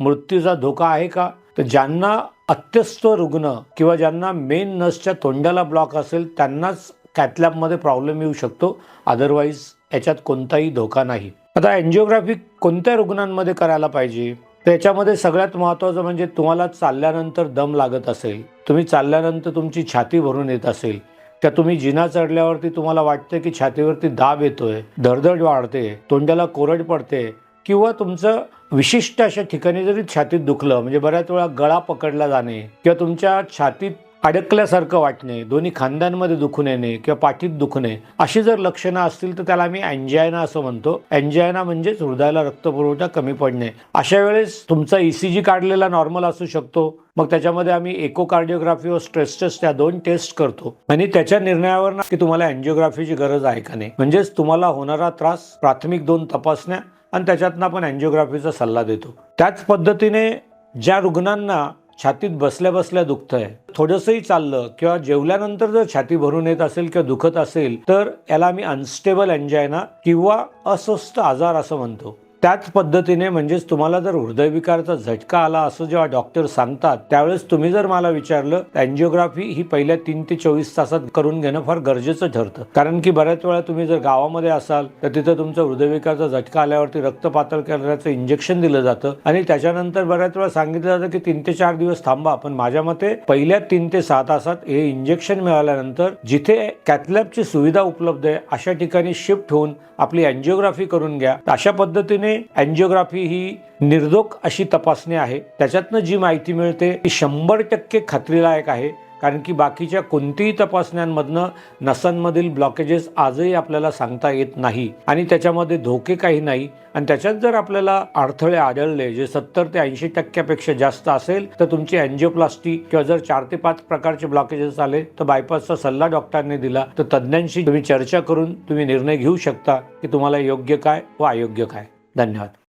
मृत्यूचा धोका आहे का? तर ज्यांना अत्यस्त रुग्ण किंवा ज्यांना मेन नसच्या तोंडाला ब्लॉक असेल त्यांनाच कॅथलॅबमध्ये प्रॉब्लेम येऊ शकतो. अदरवाईज याच्यात कोणताही धोका नाही. आता अँजिओग्राफी कोणत्या रुग्णांमध्ये करायला पाहिजे? त्याच्यामध्ये सगळ्यात महत्त्वाचं म्हणजे तुम्हाला चालल्यानंतर दम लागत असेल. तुम्ही चालल्यानंतर तुमची छाती भरून येत असेल. त्या तुम्ही जिना चढल्यावरती तुम्हाला वाटतं की छातीवरती दाब येतोय धडधड वाढते तोंडाला कोरड पडते किंवा तुमचं विशिष्ट अशा ठिकाणी जरी छातीत दुखलं म्हणजे बऱ्याच वेळा गळा पकडला जाणे किंवा तुमच्या छातीत अडकल्यासारखं वाटणे दोन्ही खांद्यांमध्ये दुखून येणे किंवा पाठीत दुखणे अशी जर लक्षणं असतील तर त्याला आम्ही अँजायना असं म्हणतो. अँजायना म्हणजेच हृदयाला रक्तपुरवठा कमी पडणे. अशा वेळेस तुमचा ईसीजी काढलेला नॉर्मल असू शकतो. मग त्याच्यामध्ये आम्ही एकोकार्डिओग्राफी व स्ट्रेस टेस्ट या दोन टेस्ट करतो. आणि त्याच्या निर्णयावर ना की तुम्हाला अँजिओग्राफीची गरज आहे का नाही. म्हणजेच तुम्हाला होणारा त्रास प्राथमिक दोन तपासण्या आणि त्याच्यातनं आपण अँजिओग्राफीचा सल्ला देतो. त्याच पद्धतीने ज्या रुग्णांना छातीत बसल्या बसल्या दुखतंय थोडंसंही चाललं किंवा जेवल्यानंतर जर छाती भरून येत असेल किंवा दुखत असेल तर याला आम्ही अनस्टेबल अँजायना किंवा अस्वस्थ आजार असं म्हणतो. त्याच पद्धतीने म्हणजेच तुम्हाला जर हृदयविकाराचा झटका आला असं जेव्हा डॉक्टर सांगतात त्यावेळेस तुम्ही जर मला विचारलं अँजिओग्राफी ही पहिल्या तीन ते चोवीस तासात करून घेणं फार गरजेचं ठरतं. कारण की बऱ्याच वेळा तुम्ही जर गावामध्ये असाल तर तिथं तुमचा हृदयविकाराचा झटका आल्यावरती रक्त पातळ करण्याचं इंजेक्शन दिलं जातं. आणि त्याच्यानंतर बऱ्याच वेळा सांगितलं जातं की तीन ते चार दिवस थांबा. पण माझ्या मते पहिल्या तीन ते सहा तासात हे इंजेक्शन मिळाल्यानंतर जिथे कॅथलॅबची सुविधा उपलब्ध आहे अशा ठिकाणी शिफ्ट होऊन आपली अँजिओग्राफी करून घ्या. अशा पद्धतीने अँजिओग्राफी ही निर्दोक अशी तपासणी आहे. त्याच्यातनं जी माहिती मिळते ती शंभर टक्के खात्रीलायक आहे. कारण की बाकीच्या कोणतीही तपासण्यांमधनं नसांमधील ब्लॉकेजेस आजही आपल्याला सांगता येत नाही. आणि त्याच्यामध्ये धोके काही नाही. आणि त्याच्यात जर आपल्याला अडथळे आढळले जे सत्तर ते ऐंशी टक्क्यापेक्षा जास्त असेल तर तुमची अँजिओप्लास्टी किंवा जर चार ते पाच प्रकारचे ब्लॉकेजेस आले तर बायपासचा सल्ला डॉक्टरांनी दिला. तर तज्ज्ञांशी तुम्ही चर्चा करून तुम्ही निर्णय घेऊ शकता की तुम्हाला योग्य काय व अयोग्य काय. धन्यवाद.